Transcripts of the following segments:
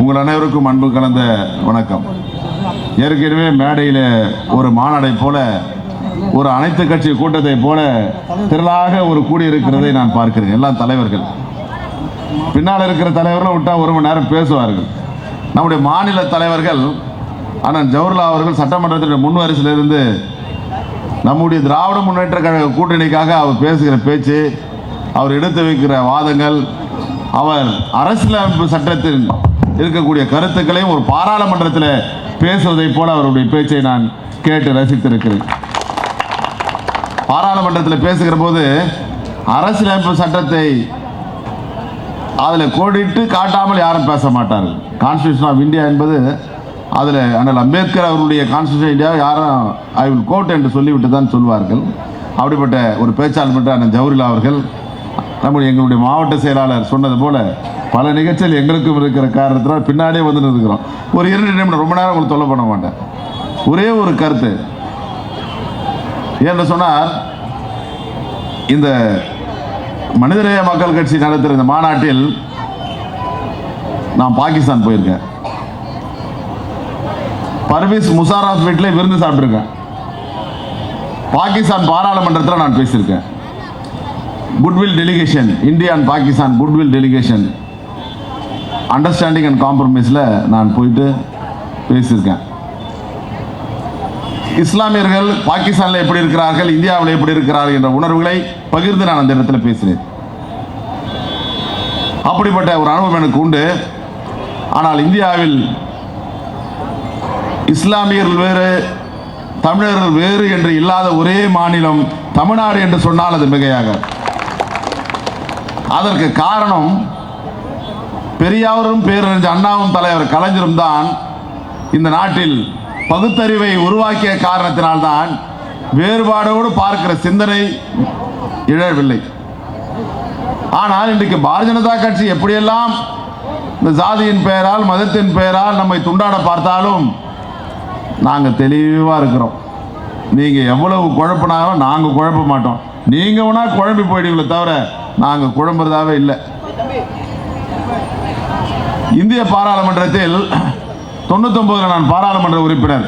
உங்கள் அனைவருக்கும் அன்பு கலந்த வணக்கம். ஏற்கனவே மேடையில் ஒரு மாநாடை போல ஒரு அனைத்து கட்சி கூட்டத்தை போல திரளாக ஒரு கூடியிருக்கிறதை நான் பார்க்கிறேன். எல்லா தலைவர்கள். பின்னால் இருக்கிற தலைவர்கள் விட்டால் ஒரு மணி நேரம் பேசுவார்கள். நம்முடைய மாநில தலைவர்கள் அண்ணன் ஜவஹர்லால் அவர்கள் சட்டமன்றத்தினுடைய முன் வரிசையிலிருந்து நம்முடைய திராவிட முன்னேற்ற கழக கூட்டணிக்காக அவர் பேசுகிற பேச்சு அவர் எடுத்து வைக்கிற வாதங்கள் அவர் அரசியலமைப்பு சட்டத்தில் இருக்கக்கூடிய கருத்துக்களையும் ஒரு பாராளுமன்றத்தில் பேசுவதைப் போல அவருடைய பேச்சை நான் கேட்டு ரசித்திருக்கிறேன். பாராளுமன்றத்தில் பேசுகிற போது அரசியலமைப்பு சட்டத்தை அதில் கோடிட்டு காட்டாமல் யாரும் பேச மாட்டார்கள். கான்ஸ்டியூஷன் ஆஃப் இந்தியா என்பது அதில் அண்ணல் அம்பேத்கர் அவருடைய கான்ஸ்டியூஷன் இந்தியா யாரும் ஐ வில் கோட் என்று சொல்லிவிட்டு தான் சொல்வார்கள். அப்படிப்பட்ட ஒரு பேச்சாளர் மட்டும் அண்ணன் ஜவஹர்லால் அவர்கள் நம்முடைய எங்களுடைய மாவட்ட செயலாளர் சொன்னது போல பல நிகழ்ச்சிகள் எங்களுக்கும் இருக்கிற காரணத்தினால் பின்னாடியே வந்து இருக்கிறோம் ஒரு இரண்டு நிமிடம் ரொம்ப நேரம் உங்களுக்கு தொல்லை பண்ண மாட்டேன். ஒரே ஒரு கருத்து. ஏன்னு சொன்னார் இந்த மனிதநேய மக்கள் கட்சி நடத்துகிற இந்த மாநாட்டில் நான் பாகிஸ்தான் போயிருக்கேன். பர்வீஸ் முசாராஃப் வீட்டில் விருந்து சாப்பிட்ருக்கேன் பாகிஸ்தான் பாராளுமன்றத்தில் நான் பேசியிருக்கேன். Goodwill delegation India and Pakistan goodwill delegation understanding and காம்ப்ரமைஸில் நான் போயிட்டு பேசியிருக்கேன். இஸ்லாமியர்கள் பாகிஸ்தானில் எப்படி இருக்கிறார்கள் இந்தியாவில் எப்படி இருக்கிறார்கள் என்ற உணர்வுகளை பகிர்ந்து நான் அந்த இடத்துல பேசினேன். அப்படிப்பட்ட ஒரு அனுபவம் எனக்கு உண்டு. ஆனால் இந்தியாவில் இஸ்லாமியர்கள் வேறு தமிழர்கள் வேறு என்று இல்லாத ஒரே மாநிலம் தமிழ்நாடு என்று சொன்னால் அது மிகையாக அதற்கு காரணம் பெரியாரும் பேரறிஞர் அண்ணாவும் தலைவர் கலைஞரும் தான் இந்த நாட்டில் பகுத்தறிவை உருவாக்கிய காரணத்தினால்தான் வேறுபாடோடு பார்க்கிற சிந்தனை இழவில்லை ஆனால் இன்றைக்கு பாரதிய ஜனதா கட்சி எப்படியெல்லாம் இந்த ஜாதியின் பெயரால் மதத்தின் பெயரால் நம்மை துண்டாட பார்த்தாலும் நாங்கள் தெளிவாக இருக்கிறோம். நீங்கள் எவ்வளவு குழப்பினாலும் நாங்கள் குழப்ப மாட்டோம். நீங்கள் வேணால் குழம்பி போயிடுவீங்களே தவிர நாங்கள் குழம்புறதாவே இல்லை. இந்திய பாராளுமன்றத்தில் தொண்ணூத்தொன்பதுல நான் பாராளுமன்ற உறுப்பினர்.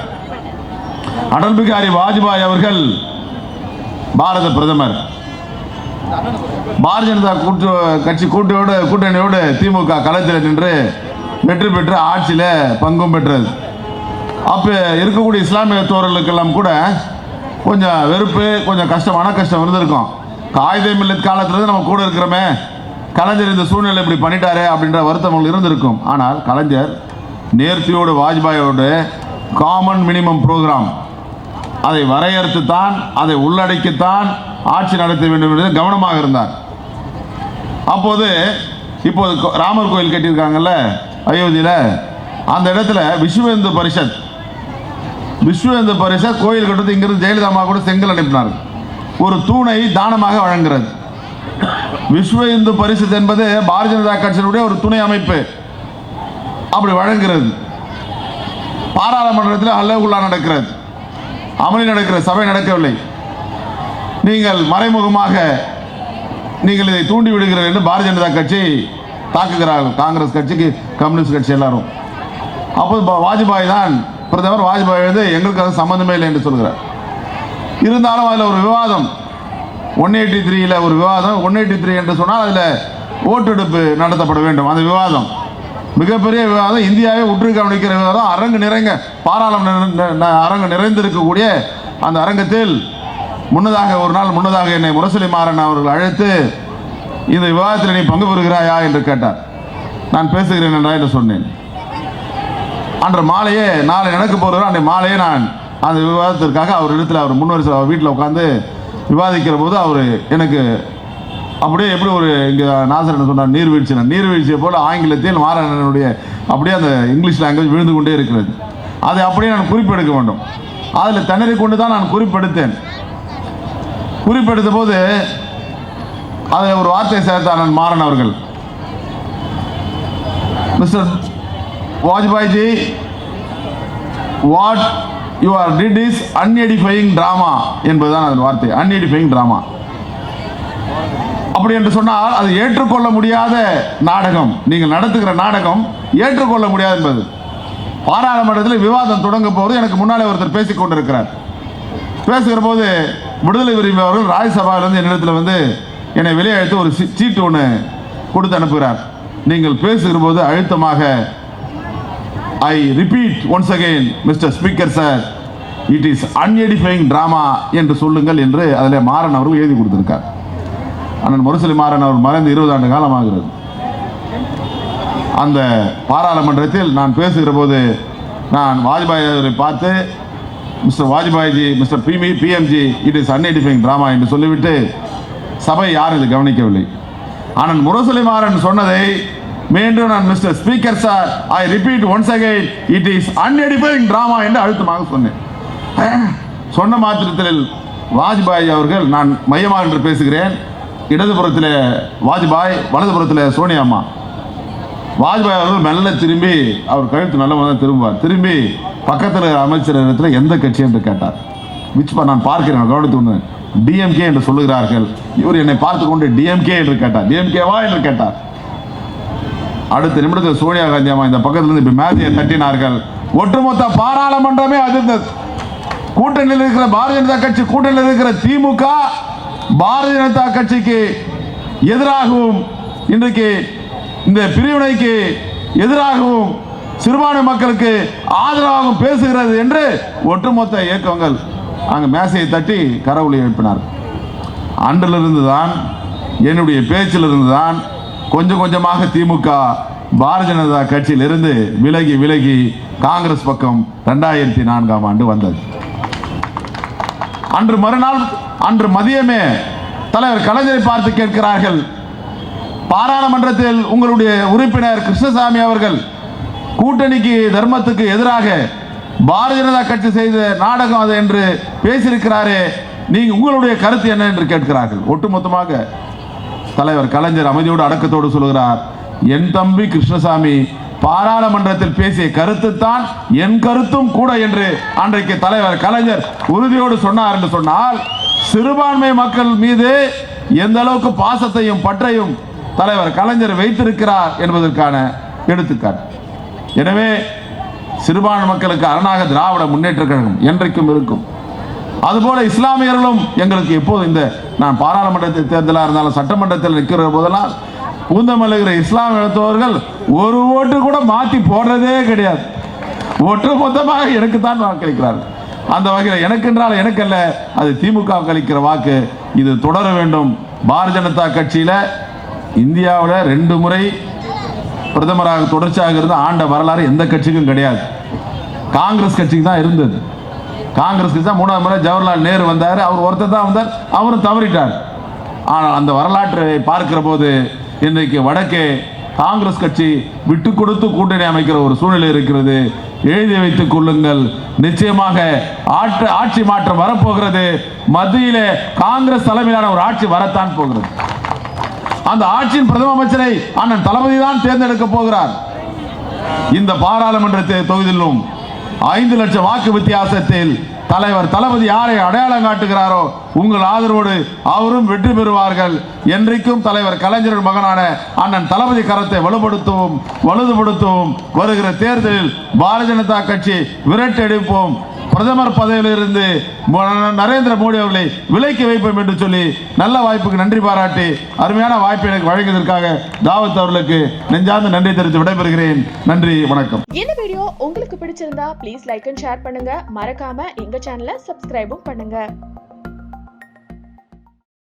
அடல் பிகாரி வாஜ்பாய் அவர்கள் பாரத பிரதமர். பாரதிய ஜனதா கூட்டு கட்சி கூட்டோடு கூட்டணியோடு திமுக களத்தில் நின்று வெற்றி பெற்று ஆட்சியில் பங்கும் பெற்றது. அப்போ இருக்கக்கூடிய இஸ்லாமிய தோழர்களுக்கெல்லாம் கூட கொஞ்சம் வெறுப்பு கொஞ்சம் கஷ்டம் மன கஷ்டம் இருந்திருக்கும். காகிதம் காலத்தில் காலத்துலேருந்து நம்ம கூட இருக்கிறோமே. கலைஞர் இந்த சூழ்நிலை இப்படி பண்ணிட்டாரே அப்படின்ற வருத்தம் அவங்களுக்கு இருந்திருக்கும். ஆனால் கலைஞர் நேர்த்தியோடு வாஜ்பாயோடு காமன் மினிமம் ப்ரோக்ராம் அதை வரையறுத்து தான் அதை உள்ளடக்கித்தான் ஆட்சி நடத்த வேண்டும் என்று கவனமாக இருந்தார். அப்போது இப்போது ராமர் கோயில் கட்டியிருக்காங்கல்ல அயோத்தியில் அந்த இடத்துல விஸ்வந்து பரிஷத் விஸ்வந்து பரிஷத் கோயில் கட்டுறது இங்கிருந்து ஜெயலலிதா கூட செங்கல் அனுப்பினார். ஒரு தூணை தானமாக வழங்குகிறது விஸ்வ இந்து பரிஷத் என்பது பாரதிய ஜனதா கட்சியினுடைய ஒரு துணை அமைப்பு. அப்படி வழங்குகிறது. பாராளுமன்றத்தில் அல்லகுல்லா நடக்கிறது. அமளி நடக்கிற சபை நடக்கவில்லை. நீங்கள் மறைமுகமாக நீங்கள் இதை தூண்டி விடுகிறீர்கள் என்று பாரதிய ஜனதா கட்சி தாக்குகிறார்கள். காங்கிரஸ் கட்சிக்கு கம்யூனிஸ்ட் கட்சி எல்லாரும். அப்போது வாஜ்பாய் தான் பிரதமர். வாஜ்பாய் வந்து எங்களுக்கு அது சம்மந்தமே இல்லை என்று சொல்கிறார். இருந்தாலும் அதில் ஒரு விவாதம். ஒன் எயிட்டி த்ரீயில் ஒரு விவாதம் ஒன் எயிட்டி த்ரீ என்று சொன்னால் அதில் ஓட்டெடுப்பு நடத்தப்பட வேண்டும். அந்த விவாதம். மிகப்பெரிய விவாதம். இந்தியாவை உற்று கவனிக்கிற விவாதம். அரங்கு நிறைங்க பாராளுமன்ற அரங்கு நிறைந்திருக்கக்கூடிய அந்த அரங்கத்தில் முன்னதாக ஒரு நாள் முன்னதாக என்னை முரசொலி மாறன் அவர்கள் அழைத்து இந்த விவாதத்தில் நீ பங்கு பெறுகிறாயா? என்று கேட்டார். நான் பேசுகிறேன் என்றா? என்று சொன்னேன். அன்று மாலையே நாளை நடக்க போகிறோம் அன்றைய மாலையே நான் அந்த விவாதத்திற்காக அவர் இடத்துல அவர் முன்வரிசை அவர் வீட்டில் உட்காந்து விவாதிக்கிற போது அவர் எனக்கு அப்படியே எப்படி ஒரு இங்கே நாசரன் சொன்னார் நீர்வீழ்ச்சி நீர்வீழ்ச்சியை போல் ஆங்கிலத்தில் மாறனுடைய அப்படியே அந்த இங்கிலீஷ் லாங்குவேஜ் விழுந்து கொண்டே இருக்கிறது. அதை அப்படியே நான் குறிப்பெடுக்க வேண்டும். அதில் திணறி கொண்டு தான் நான் குறிப்பெடுத்தேன். குறிப்பெடுத்த போது அதில் ஒரு வார்த்தை சேர்த்தார் நான் மாறன் அவர்கள். Mister Vajpayeeji what you are did is unedifying drama என்பதுதான் அதன் வார்த்தை. அன்எடிஃபையிங் ட்ராமா அப்படி என்று சொன்னால் அது ஏற்றுக்கொள்ள முடியாத நாடகம். நீங்கள் நடத்துகிற நாடகம் ஏற்றுக்கொள்ள முடியாது என்பது. பாராளுமன்றத்தில் விவாதம் தொடங்க போது எனக்கு முன்னாலே ஒருத்தர் பேசிக் கொண்டிருக்கிறார். பேசுகிற போது விடுதலை விரும்பி அவர்கள் ராஜ்யசபாவிலிருந்து என்னிடத்தில் வந்து என்னை வெளியே அழைத்து ஒரு சீ- சீட்டு ஒன்று கொடுத்து அனுப்புகிறார். நீங்கள் பேசுகிற போது அழுத்தமாக I repeat once again mister speaker sir it is unedifying drama என்று சொல்லுங்கள் என்று அதில் மாறன் அவர்கள் எழுதி கொடுத்திருக்கார். அண்ணன் முரசலி மாறன் அவர் மறைந்து இருபது ஆண்டு காலமாகிறது. அந்த பாராளுமன்றத்தில் நான் பேசுகிற போது நான் வாஜ்பாய் அவரை பார்த்து mister Vajpayeeji mister PM PMji it is unedifying drama என்று சொல்லிவிட்டு சபை யாரும் இது கவனிக்கவில்லை. ஆனால் முரசொலி மாறன் சொன்னதை மீண்டும் நான் mister speaker sir I repeat once again it is unedifying drama என்று அழுத்தமாக சொன்னேன். சொன்ன மாத்திரத்தில் வாஜ்பாய் அவர்கள் நான் மையமாக என்று பேசுகிறேன். இடதுபுறத்தில் வாஜ்பாய் வலதுபுறத்தில் சோனியா அம்மா வாஜ்பாய் அவர்கள் மெல்ல திரும்பி அவர் கழுத்து நல்ல தான் திரும்புவார். திரும்பி பக்கத்தில் அமைச்சர் இடத்துல எந்த கட்சி என்று கேட்டார். விச் நான் பார்க்கிறேன் கவனித்து ஒன்று டிஎம்கே என்று சொல்லுகிறார்கள். இவர் என்னை பார்த்து கொண்டு டிஎம்கே என்று கேட்டார். டிஎம்கேவா என்று கேட்டார். அடுத்த நிமிடத்தில் சோனியா காந்தி அம்மா இந்த பக்கத்திலிருந்து இப்படி மேஜையை தட்டினார்கள். ஒட்டுமொத்த பாராளுமன்றமே அதிர்ந்தது. கூட்டணியில் இருக்கிற பாரதிய ஜனதா கட்சி கூட்டணியில் இருக்கிற திமுக பாரதிய ஜனதா கட்சிக்கு எதிராகவும் இன்றைக்கு இந்த பிரிவினைக்கு எதிராகவும் சிறுபான்மை மக்களுக்கு ஆதரவாகவும் பேசுகிறது என்று ஒட்டுமொத்த இயக்கங்கள் அங்கு மேசையை தட்டி கரவுளி எழுப்பினார் அன்றிலிருந்து தான் என்னுடைய பேச்சிலிருந்து தான் கொஞ்சம் கொஞ்சமாக திமுக பாரதிய ஜனதா கட்சியிலிருந்து விலகி விலகி காங்கிரஸ் பக்கம் ரெண்டாயிரத்தி நான்காம் ஆண்டு வந்தது. அன்று மறுநாள் அன்று மதியமே தலைவர் கலைஞரை பார்த்து கேட்கிறார்கள். பாராளுமன்றத்தில் உங்களுடைய உறுப்பினர் கிருஷ்ணசாமி அவர்கள் கூட்டணிக்கு தர்மத்துக்கு எதிராக பாரதிய ஜனதா கட்சி செய்த நாடகம் அது என்று பேசியிருக்கிறாரே நீங்க உங்களுடைய கருத்து என்ன என்று கேட்கிறார்கள். ஒட்டுமொத்தமாக தலைவர் கலைஞர் அமைதியோடு அடக்கத்தோடு சொல்கிறார் என் தம்பி கிருஷ்ணசாமி பாராளுமன்றத்தில் பேசிய கருத்து தான் என் கருத்தும் கூட என்று அன்றைக்கு தலைவர் கலைஞர் உறுதியோடு சொன்னார் என்று சொன்னால் சிறுபான்மை மக்கள் மீது எந்த அளவுக்கு பாசத்தையும் பற்றையும் தலைவர் கலைஞர் வைத்திருக்கிறார் என்பதற்கான எடுத்துக்காட்டு. எனவே சிறுபான்மை மக்களுக்கு அரணாக திராவிட முன்னேற்ற கழகம் என்றைக்கும் இருக்கும். அதுபோல இஸ்லாமியர்களும் எங்களுக்கு எப்போது இந்த நான் பாராளுமன்றத்தில் தேர்தலாக இருந்தாலும் சட்டமன்றத்தில் நிற்கிற போதெல்லாம் பூந்தமல்லுகிற இஸ்லாம் எழுத்தவர்கள் ஒரு ஓட்டு கூட மாற்றி போடுறதே கிடையாது. ஒட்டு மொத்தமாக எனக்கு தான் வாக்களிக்கிறார்கள் அந்த வகையில் எனக்கென்றால் எனக்கல்ல அது திமுக அளிக்கிற வாக்கு. இது தொடர வேண்டும். பாரதிய ஜனதா கட்சியில் இந்தியாவில் ரெண்டு முறை பிரதமராக தொடர்ச்சியாக இருந்த ஆண்ட வரலாறு எந்த கட்சிக்கும் கிடையாது. காங்கிரஸ் கட்சிக்கு தான் இருந்தது. காங்கிரஸ் தான் மூணாவது முறை ஜவஹர்லால் நேரு வந்தார். அவர் ஒருத்தர் தான் வந்தார். அவரும் தவறிட்டார். ஆனால் அந்த வரலாற்றை பார்க்கிற போது இன்றைக்கு வடக்கே காங்கிரஸ் கட்சி விட்டு கொடுத்து கூட்டணி அமைக்கிற ஒரு சூழ்நிலை இருக்கிறது. எழுதி வைத்துக் கொள்ளுங்கள். நிச்சயமாக ஆற்று ஆட்சி மாற்றம் வரப்போகிறது. மத்தியிலே காங்கிரஸ் தலைமையிலான ஒரு ஆட்சி வரத்தான் போகிறது. அந்த ஆட்சியின் பிரதம அமைச்சரை அண்ணன் தளபதி தான் தேர்ந்தெடுக்க போகிறார். இந்த பாராளுமன்ற தே- தொகுதியிலும் ஐந்து லட்சம் வாக்கு வித்தியாசத்தில் தலைவர் தளபதி யாரை அடையாளம் காட்டுகிறாரோ உங்கள் ஆதரவோடு அவரும் வெற்றி பெறுவார்கள். என்றைக்கும் தலைவர் கலைஞரின் மகனான அண்ணன் தளபதி கரத்தை வலுப்படுத்தவும் வலுதுபடுத்தவும் வருகிற தேர்தலில் பாரதிய ஜனதா கட்சி விரட்டெடுப்போம் பிரதமர் பதவியிலிருந்து நரேந்திர மோடி அவர்களை விலைக்கு வைப்போம் என்று சொல்லி நல்ல வாய்ப்புக்கு நன்றி பாராட்டி அருமையான வாய்ப்பை எனக்கு வழங்கியதற்காக தாவத் அவர்களுக்கு நெஞ்சார்ந்த நன்றி தெரிவித்து விடைபெறுகிறேன். நன்றி வணக்கம். இந்த வீடியோ உங்களுக்கு பிடிச்சிருந்தா ப்ளீஸ் லைக் அண்ட் ஷேர் பண்ணுங்க. மறக்காம எங்க சேனலை சப்ஸ்கிரைபும் பண்ணுங்க.